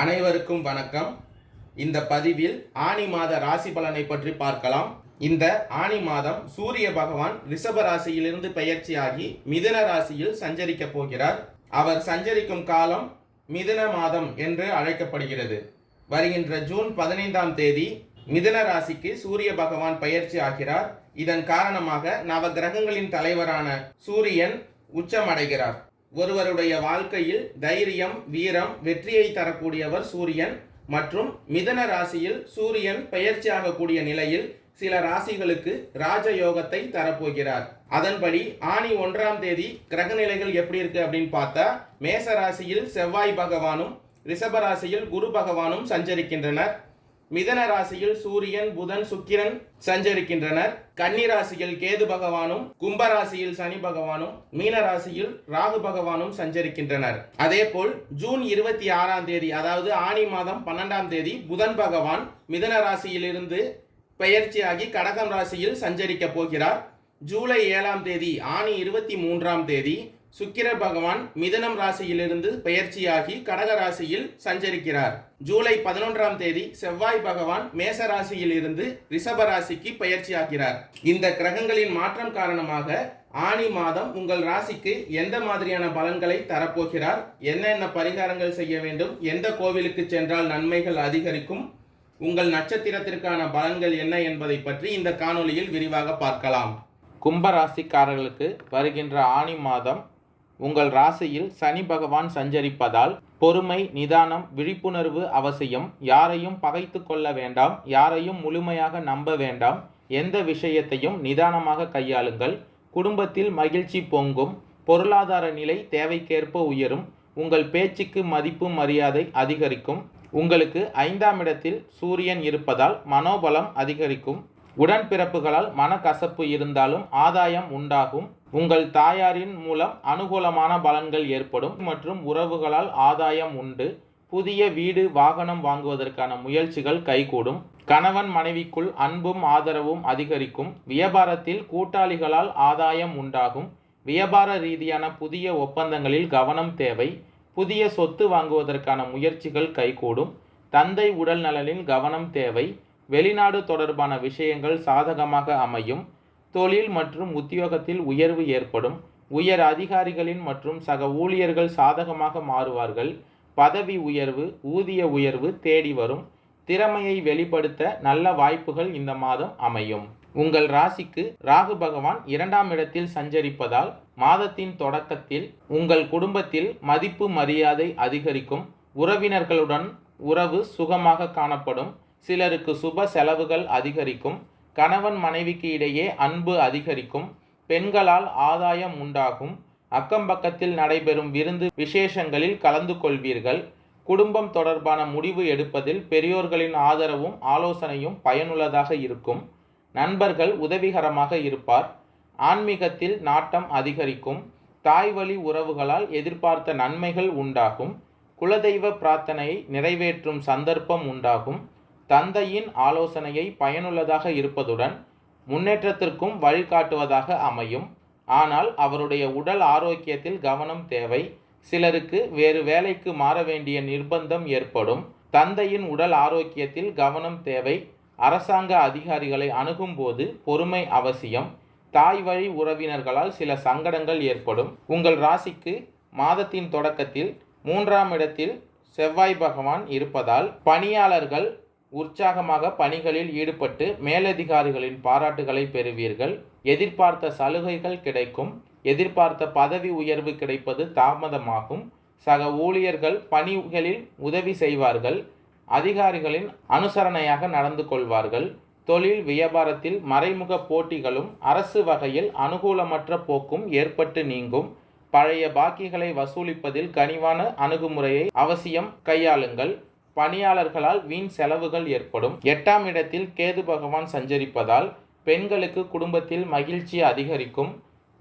அனைவருக்கும் வணக்கம். இந்த பதிவில் ஆனி மாத ராசி பலனை பற்றி பார்க்கலாம். இந்த ஆனி மாதம் சூரிய பகவான் ரிஷப ராசியிலிருந்து பெயர்ச்சியாகி மிதுன ராசியில் சஞ்சரிக்க போகிறார். அவர் சஞ்சரிக்கும் காலம் மிதுன மாதம் என்று அழைக்கப்படுகிறது. வருகின்ற ஜூன் பதினைந்தாம் தேதி மிதுன ராசிக்கு சூரிய பகவான் பயிற்சி ஆகிறார். இதன் காரணமாக நவ கிரகங்களின் தலைவரான சூரியன் உச்சமடைகிறார். ஒருவருடைய வாழ்க்கையில் தைரியம் வீரம் வெற்றியை தரக்கூடியவர் சூரியன் மற்றும் மிதன ராசியில் சூரியன் பெயர்ச்சியாகக்கூடிய நிலையில் சில ராசிகளுக்கு ராஜயோகத்தை தரப்போகிறார். அதன்படி ஆணி ஒன்றாம் தேதி கிரகநிலைகள் எப்படி இருக்கு அப்படின்னு பார்த்தா மேச ராசியில் செவ்வாய் பகவானும் ரிஷப ராசியில் குரு பகவானும் சஞ்சரிக்கின்றனர். மிதன ராசியில் சூரியன் புதன் சுக்கிரன் சஞ்சரிக்கின்றனர். கன்னி ராசியில் கேது பகவானும் கும்ப ராசியில் சனி பகவானும் மீன ராசியில் ராகு பகவானும் சஞ்சரிக்கின்றனர். அதேபோல் ஜூன் இருபத்தி ஆறாம் தேதி அதாவது ஆணி மாதம் பன்னெண்டாம் தேதி புதன் பகவான் மிதன ராசியிலிருந்து பெயர்ச்சியாகி கடகம் ராசியில் சஞ்சரிக்க போகிறார். ஜூலை ஏழாம் தேதி ஆணி இருபத்தி மூன்றாம் தேதி சுக்கிர பகவான் மிதனம் ராசியிலிருந்து பெயர்ச்சியாகி கடக ராசியில் சஞ்சரிக்கிறார். ஜூலை பதினொன்றாம் தேதி செவ்வாய் பகவான் மேச ராசியில் இருந்து ரிஷப ராசிக்கு பயிற்சியாகிறார். இந்த கிரகங்களின் மாற்றம் காரணமாக ஆணி மாதம் உங்கள் ராசிக்கு எந்த மாதிரியான பலன்களை தரப்போகிறார்? என்னென்ன பரிகாரங்கள் செய்ய வேண்டும்? எந்த கோவிலுக்கு சென்றால் நன்மைகள் அதிகரிக்கும்? உங்கள் நட்சத்திரத்திற்கான பலன்கள் என்ன என்பதை பற்றி இந்த காணொளியில் விரிவாக பார்க்கலாம். கும்ப ராசிக்காரர்களுக்கு வருகின்ற ஆணி மாதம் உங்கள் ராசியில் சனி பகவான் சஞ்சரிப்பதால் பொறுமை நிதானம் விழிப்புணர்வு அவசியம். யாரையும் பகைத்து கொள்ள வேண்டாம். யாரையும் முழுமையாக நம்ப வேண்டாம். எந்த விஷயத்தையும் நிதானமாக கையாளுங்கள். குடும்பத்தில் மகிழ்ச்சி பொங்கும். பொருளாதார நிலை தேவைக்கேற்ப உயரும். உங்கள் பேச்சுக்கு மதிப்பு மரியாதை அதிகரிக்கும். உங்களுக்கு ஐந்தாம் இடத்தில் சூரியன் இருப்பதால் மனோபலம் அதிகரிக்கும். உடன்பிறப்புகளால் மனக்கசப்பு இருந்தாலும் ஆதாயம் உண்டாகும். உங்கள் தாயாரின் மூலம் அனுகூலமான பலன்கள் ஏற்படும் மற்றும் உறவுகளால் ஆதாயம் உண்டு. புதிய வீடு வாகனம் வாங்குவதற்கான முயற்சிகள் கைகூடும். கணவன் மனைவிக்குள் அன்பும் ஆதரவும் அதிகரிக்கும். வியாபாரத்தில் கூட்டாளிகளால் ஆதாயம் உண்டாகும். வியாபார ரீதியான புதிய ஒப்பந்தங்களில் கவனம் தேவை. புதிய சொத்து வாங்குவதற்கான முயற்சிகள் கைகூடும். தந்தை உடல் நலனில் கவனம் தேவை. வெளிநாடு தொடர்பான விஷயங்கள் சாதகமாக அமையும். தொழில் மற்றும் உத்தியோகத்தில் உயர்வு ஏற்படும். உயர் அதிகாரிகளின் மற்றும் சக ஊழியர்கள் சாதகமாக மாறுவார்கள். பதவி உயர்வு ஊதிய உயர்வு தேடி வரும். திறமையை வெளிப்படுத்த நல்ல வாய்ப்புகள் இந்த மாதம் அமையும். உங்கள் ராசிக்கு ராகு பகவான் இரண்டாம் இடத்தில் சஞ்சரிப்பதால் மாதத்தின் தொடக்கத்தில் உங்கள் குடும்பத்தில் மதிப்பு மரியாதை அதிகரிக்கும். உறவினர்களுடன் உறவு சுகமாக காணப்படும். சிலருக்கு சுப செலவுகள் அதிகரிக்கும். கணவன் மனைவிக்கு இடையே அன்பு அதிகரிக்கும் பெண்களால் ஆதாயம் உண்டாகும். அக்கம்பக்கத்தில் நடைபெறும் விருந்து விசேஷங்களில் கலந்து கொள்வீர்கள். குடும்பம் தொடர்பான முடிவு எடுப்பதில் பெரியோர்களின் ஆதரவும் ஆலோசனையும் பயனுள்ளதாக இருக்கும். நண்பர்கள் உதவிகரமாக இருப்பார். ஆன்மீகத்தில் நாட்டம் அதிகரிக்கும். தாய்வழி உறவுகளால் எதிர்பார்த்த நன்மைகள் உண்டாகும். குலதெய்வ பிரார்த்தனையை நிறைவேற்றும் சந்தர்ப்பம் உண்டாகும். தந்தையின் ஆலோசனையை பயனுள்ளதாக இருப்பதுடன் முன்னேற்றத்திற்கும் வழிகாட்டுவதாக அமையும். ஆனால் அவருடைய உடல் ஆரோக்கியத்தில் கவனம் தேவை. சிலருக்கு வேறு வேலைக்கு மாற வேண்டிய நிர்பந்தம் ஏற்படும். தந்தையின் உடல் ஆரோக்கியத்தில் கவனம் தேவை. அரசாங்க அதிகாரிகளை அணுகும்போது பொறுமை அவசியம். தாய் வழி உறவினர்களால் சில சங்கடங்கள் ஏற்படும். உங்கள் ராசிக்கு மாதத்தின் தொடக்கத்தில் மூன்றாம் இடத்தில் செவ்வாய் பகவான் இருப்பதால் பணியாளர்கள் உற்சாகமாக பணிகளில் ஈடுபட்டு மேலதிகாரிகளின் பாராட்டுகளை பெறுவீர்கள். எதிர்பார்த்த சலுகைகள் கிடைக்கும். எதிர்பார்த்த பதவி உயர்வு கிடைப்பது தாமதமாகும். சக ஊழியர்கள் பணிகளில் உதவி செய்வார்கள். அதிகாரிகளின் அனுசரணையாக நடந்து கொள்வார்கள். தொழில் வியாபாரத்தில் மறைமுக போட்டிகளும் அரசு வகையில் அனுகூலமற்ற போக்கும் ஏற்பட்டு நீங்கும். பழைய பாக்கிகளை வசூலிப்பதில் கனிவான அணுகுமுறையை அவசியம் கையாளுங்கள். பணியாளர்களால் வீண் செலவுகள் ஏற்படும். எட்டாம் இடத்தில் கேது பகவான் சஞ்சரிப்பதால் பெண்களுக்கு குடும்பத்தில் மகிழ்ச்சி அதிகரிக்கும்.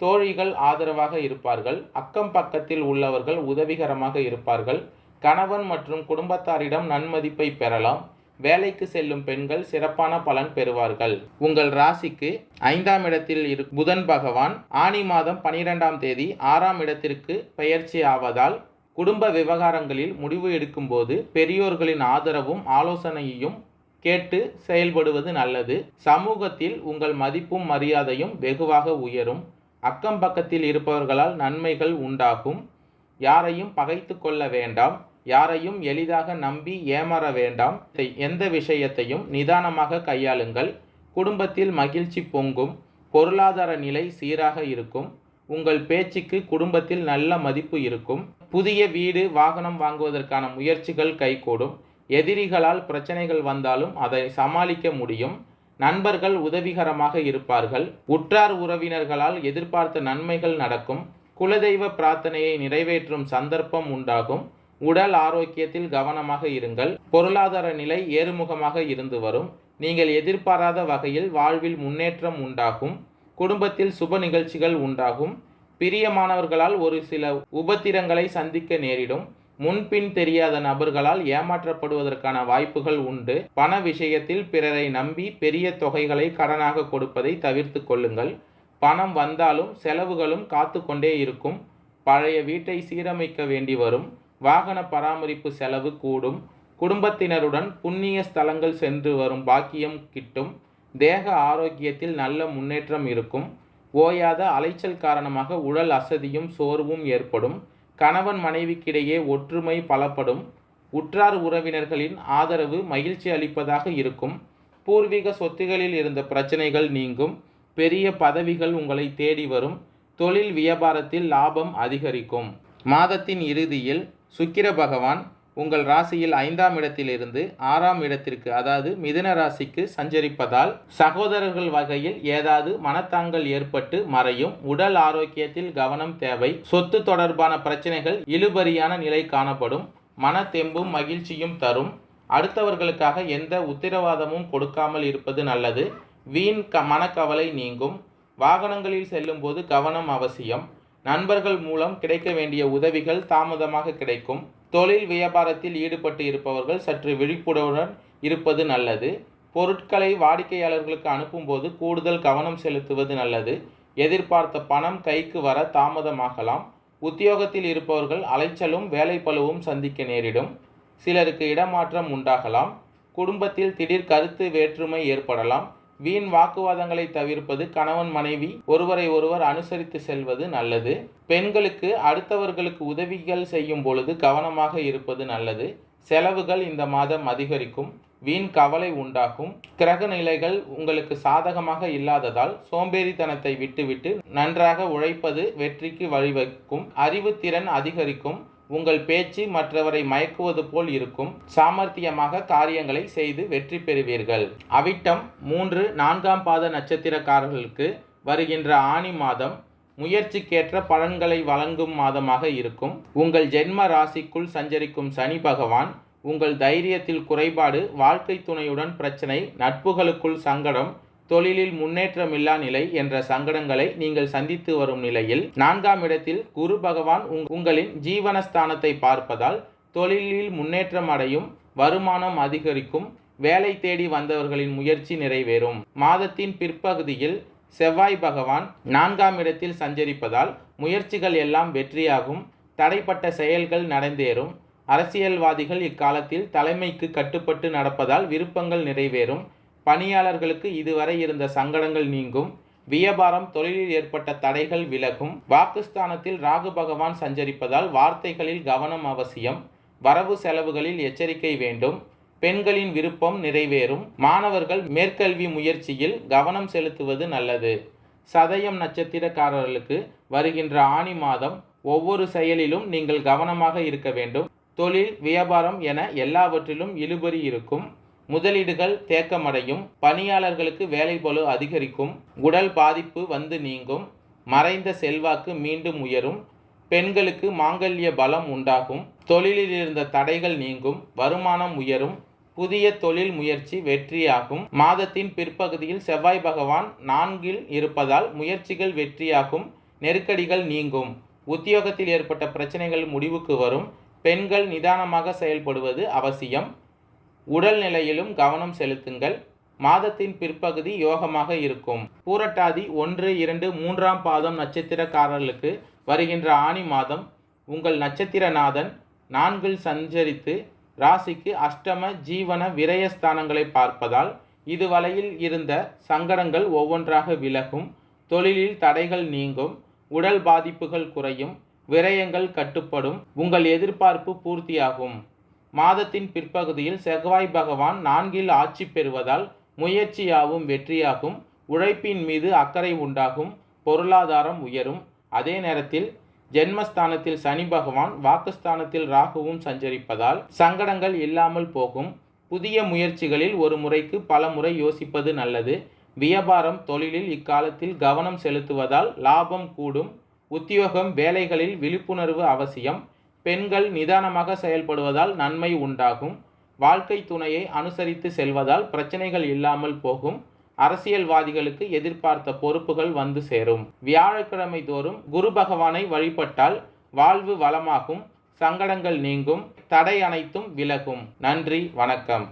தோழிகள் ஆதரவாக இருப்பார்கள். அக்கம் பக்கத்தில் உள்ளவர்கள் உதவிகரமாக இருப்பார்கள். கணவன் மற்றும் குடும்பத்தாரிடம் நன்மதிப்பை பெறலாம். வேலைக்கு செல்லும் பெண்கள் சிறப்பான பலன் பெறுவார்கள். உங்கள் ராசிக்கு ஐந்தாம் இடத்தில் இரு புதன் பகவான் ஆனி மாதம் பனிரெண்டாம் தேதி ஆறாம் இடத்திற்கு பெயர்ச்சி ஆவதால் குடும்ப விவகாரங்களில் முடிவு எடுக்கும்போது பெரியோர்களின் ஆதரவும் ஆலோசனையையும் கேட்டு செயல்படுவது நல்லது. சமூகத்தில் உங்கள் மதிப்பும் மரியாதையும் வெகுவாக உயரும். அக்கம் பக்கத்தில் இருப்பவர்களால் நன்மைகள் உண்டாகும். யாரையும் பகைத்து கொள்ள வேண்டாம். யாரையும் எளிதாக நம்பி ஏமாற வேண்டாம். எந்த விஷயத்தையும் நிதானமாக கையாளுங்கள். குடும்பத்தில் மகிழ்ச்சி பொங்கும். பொருளாதார நிலை சீராக இருக்கும். உங்கள் பேச்சுக்கு குடும்பத்தில் நல்ல மதிப்பு இருக்கும். புதிய வீடு வாகனம் வாங்குவதற்கான முயற்சிகள் கைகூடும். எதிரிகளால் பிரச்சனைகள் வந்தாலும் அதை சமாளிக்க முடியும். நண்பர்கள் உதவிகரமாக இருப்பார்கள். உற்றார் உறவினர்களால் எதிர்பார்த்த நன்மைகள் நடக்கும். குலதெய்வ பிரார்த்தனையை நிறைவேற்றும் சந்தர்ப்பம் உண்டாகும். உடல் ஆரோக்கியத்தில் கவனமாக இருங்கள். பொருளாதார நிலை ஏறுமுகமாக இருந்து வரும். நீங்கள் எதிர்பாராத வகையில் வாழ்வில் முன்னேற்றம் உண்டாகும். குடும்பத்தில் சுப நிகழ்ச்சிகள் உண்டாகும். பிரியமானவர்களால் ஒரு சில உபத்திரங்களை சந்திக்க நேரிடும். முன்பின் தெரியாத நபர்களால் ஏமாற்றப்படுவதற்கான வாய்ப்புகள் உண்டு. பண விஷயத்தில் பிறரை நம்பி பெரிய தொகைகளை கடனாக கொடுப்பதை தவிர்த்து கொள்ளுங்கள். பணம் வந்தாலும் செலவுகளும் காத்து கொண்டே இருக்கும். பழைய வீட்டை சீரமைக்க வேண்டி வரும். வாகன பராமரிப்பு செலவு கூடும். குடும்பத்தினருடன் புண்ணிய ஸ்தலங்கள் சென்று வரும் பாக்கியம் கிட்டும். தேக ஆரோக்கியத்தில் நல்ல முன்னேற்றம் இருக்கும். ஓயாத அலைச்சல் காரணமாக உடல் அசதியும் சோர்வும் ஏற்படும். கணவன் மனைவிக்கிடையே ஒற்றுமை பலப்படும். உற்றார் உறவினர்களின் ஆதரவு மகிழ்ச்சி அளிப்பதாக இருக்கும். பூர்வீக சொத்துகளில் இருந்த பிரச்சனைகள் நீங்கும். பெரிய பதவிகள் உங்களை தேடி வரும். தொழில் வியாபாரத்தில் லாபம் அதிகரிக்கும். மாதத்தின் இறுதியில் சுக்கிர பகவான் உங்கள் ராசியில் ஐந்தாம் இடத்திலிருந்து ஆறாம் இடத்திற்கு அதாவது மிதுன ராசிக்கு சஞ்சரிப்பதால் சகோதரர்கள் வகையில் ஏதாவது மனத்தாங்கல் ஏற்பட்டு மறையும் உடல் ஆரோக்கியத்தில் கவனம் தேவை சொத்து தொடர்பான பிரச்சனைகள் இழுபறியான நிலை காணப்படும் மன தெம்பும் மகிழ்ச்சியும் தரும். அடுத்தவர்களுக்காக எந்த உத்தரவாதமும் கொடுக்காமல் இருப்பது நல்லது. வீண் க மனக்கவலை நீங்கும். வாகனங்களில் செல்லும்போது கவனம் அவசியம். நண்பர்கள் மூலம் கிடைக்க வேண்டிய உதவிகள் தாமதமாக கிடைக்கும். தொழில் வியாபாரத்தில் ஈடுபட்டு இருப்பவர்கள் சற்று விழிப்புணர்வுடன் இருப்பது நல்லது. பொருட்களை வாடிக்கையாளர்களுக்கு அனுப்பும்போது கூடுதல் கவனம் செலுத்துவது நல்லது. எதிர்பார்த்த பணம் கைக்கு வர தாமதமாகலாம். உத்தியோகத்தில் இருப்பவர்கள் அலைச்சலும் வேலைப்பளுவும் சந்திக்க நேரிடும். சிலருக்கு இடமாற்றம் உண்டாகலாம். குடும்பத்தில் திடீர் கருத்து வேற்றுமை ஏற்படலாம். வீண் வாக்குவாதங்களை தவிர்ப்பது கணவன் மனைவி ஒருவரை ஒருவர் அனுசரித்து செல்வது நல்லது. பெண்களுக்கு அடுத்தவர்களுக்கு உதவிகள் செய்யும் பொழுது கவனமாக இருப்பது நல்லது. செலவுகள் இந்த மாதம் அதிகரிக்கும். வீண் கவலை உண்டாகும். கிரக நிலைகள் உங்களுக்கு சாதகமாக இல்லாததால் சோம்பேறித்தனத்தை விட்டுவிட்டு நன்றாக உழைப்பது வெற்றிக்கு வழிவகுக்கும். அறிவுத்திறன் அதிகரிக்கும். உங்கள் பேச்சு மற்றவரை மயக்குவது போல் இருக்கும். சாமர்த்தியமாக காரியங்களை செய்து வெற்றி பெறுவீர்கள். அவிட்டம் மூன்று நான்காம் பாத நட்சத்திரக்காரர்களுக்கு வருகின்ற ஆணி மாதம் முயற்சிக்கேற்ற பலன்களை வழங்கும் மாதமாக இருக்கும். உங்கள் ஜென்ம ராசிக்குள் சஞ்சரிக்கும் சனி பகவான் உங்கள் தைரியத்தில் குறைபாடு வாழ்க்கை துணையுடன் பிரச்சனை நட்புகளுக்குள் சங்கடம் தொழிலில் முன்னேற்றமில்லா நிலை என்ற சங்கடங்களை நீங்கள் சந்தித்து வரும் நிலையில் நான்காம் இடத்தில் குரு பகவான் உங்- உங்களின் ஜீவனஸ்தானத்தை பார்ப்பதால் தொழிலில் முன்னேற்றம் அடையும் வருமானம் அதிகரிக்கும் வேலை தேடி வந்தவர்களின் முயற்சி நிறைவேறும். மாதத்தின் பிற்பகுதியில் செவ்வாய் பகவான் நான்காம் இடத்தில் சஞ்சரிப்பதால் முயற்சிகள் எல்லாம் வெற்றியாகும் தடைப்பட்ட செயல்கள் நடந்தேறும். அரசியல்வாதிகள் இக்காலத்தில் தலைமைக்கு கட்டுப்பட்டு நடப்பதால் விருப்பங்கள் நிறைவேறும். பணியாளர்களுக்கு இதுவரை இருந்த சங்கடங்கள் நீங்கும். வியாபாரம் தொழிலில் ஏற்பட்ட தடைகள் விலகும். வாக்குஸ்தானத்தில் ராகு பகவான் சஞ்சரிப்பதால் வார்த்தைகளில் கவனம் அவசியம். வரவு செலவுகளில் எச்சரிக்கை வேண்டும். பெண்களின் விருப்பம் நிறைவேறும். மாணவர்கள் மேற்கல்வி முயற்சியில் கவனம் செலுத்துவது நல்லது. சதயம் நட்சத்திரக்காரர்களுக்கு வருகின்ற ஆணி மாதம் ஒவ்வொரு செயலிலும் நீங்கள் கவனமாக இருக்க வேண்டும். தொழில் வியாபாரம் என எல்லாவற்றிலும் இழுபறி இருக்கும். முதலீடுகள் தேக்கமடையும் பணியாளர்களுக்கு வேலைப்பளு அதிகரிக்கும் உடல் பாதிப்பு வந்து நீங்கும் மறைந்த செல்வாக்கு மீண்டும் உயரும் பெண்களுக்கு மாங்கல்ய பலம் உண்டாகும் தொழிலில் இருந்த தடைகள் நீங்கும் வருமானம் உயரும் புதிய தொழில் முயற்சி வெற்றியாகும். மாதத்தின் பிற்பகுதியில் செவ்வாய் பகவான் நான்கில் இருப்பதால் முயற்சிகள் வெற்றியாகும் நெருக்கடிகள் நீங்கும். உத்தியோகத்தில் ஏற்பட்ட பிரச்சனைகள் முடிவுக்கு வரும் பெண்கள் நிதானமாக செயல்படுவது அவசியம். உடல் நிலையிலும் கவனம் செலுத்துங்கள். மாதத்தின் பிற்பகுதி யோகமாக இருக்கும். பூரட்டாதி ஒன்று இரண்டு மூன்றாம் பாதம் நட்சத்திரக்காரர்களுக்கு வருகின்ற ஆணி மாதம் உங்கள் நட்சத்திரநாதன் நான்கில் சஞ்சரித்து ராசிக்கு அஷ்டம ஜீவன விரயஸ்தானங்களை பார்ப்பதால் இதுவரையில் இருந்த சங்கடங்கள் ஒவ்வொன்றாக விலகும். தொழிலில் தடைகள் நீங்கும். உடல் பாதிப்புகள் குறையும். விரயங்கள் கட்டுப்படும். உங்கள் எதிர்பார்ப்பு பூர்த்தியாகும். மாதத்தின் பிற்பகுதியில் செவ்வாய் பகவான் நான்கில் ஆட்சி பெறுவதால் முயற்சியாவும் வெற்றியாகும் உழைப்பின் மீது அக்கறை உண்டாகும் பொருளாதாரம் உயரும். அதே நேரத்தில் ஜென்மஸ்தானத்தில் சனி பகவான் வாக்குஸ்தானத்தில் ராகுவும் சஞ்சரிப்பதால் சங்கடங்கள் இல்லாமல் போகும். புதிய முயற்சிகளில் ஒரு முறைக்கு பல முறை யோசிப்பது நல்லது. வியாபாரம் தொழிலில் இக்காலத்தில் கவனம் செலுத்துவதால் லாபம் கூடும். உத்தியோகம் வேலைகளில் விழிப்புணர்வு அவசியம். பெண்கள் நிதானமாக செயல்படுவதால் நன்மை உண்டாகும். வாழ்க்கை துணையை அனுசரித்து செல்வதால் பிரச்சனைகள் இல்லாமல் போகும். அரசியல்வாதிகளுக்கு எதிர்பார்த்த பொறுப்புகள் வந்து சேரும். வியாழக்கிழமை தோறும் குரு பகவானை வழிபட்டால் வாழ்வு வளமாகும் சங்கடங்கள் நீங்கும் தடை அனைத்தும் விலகும். நன்றி வணக்கம்.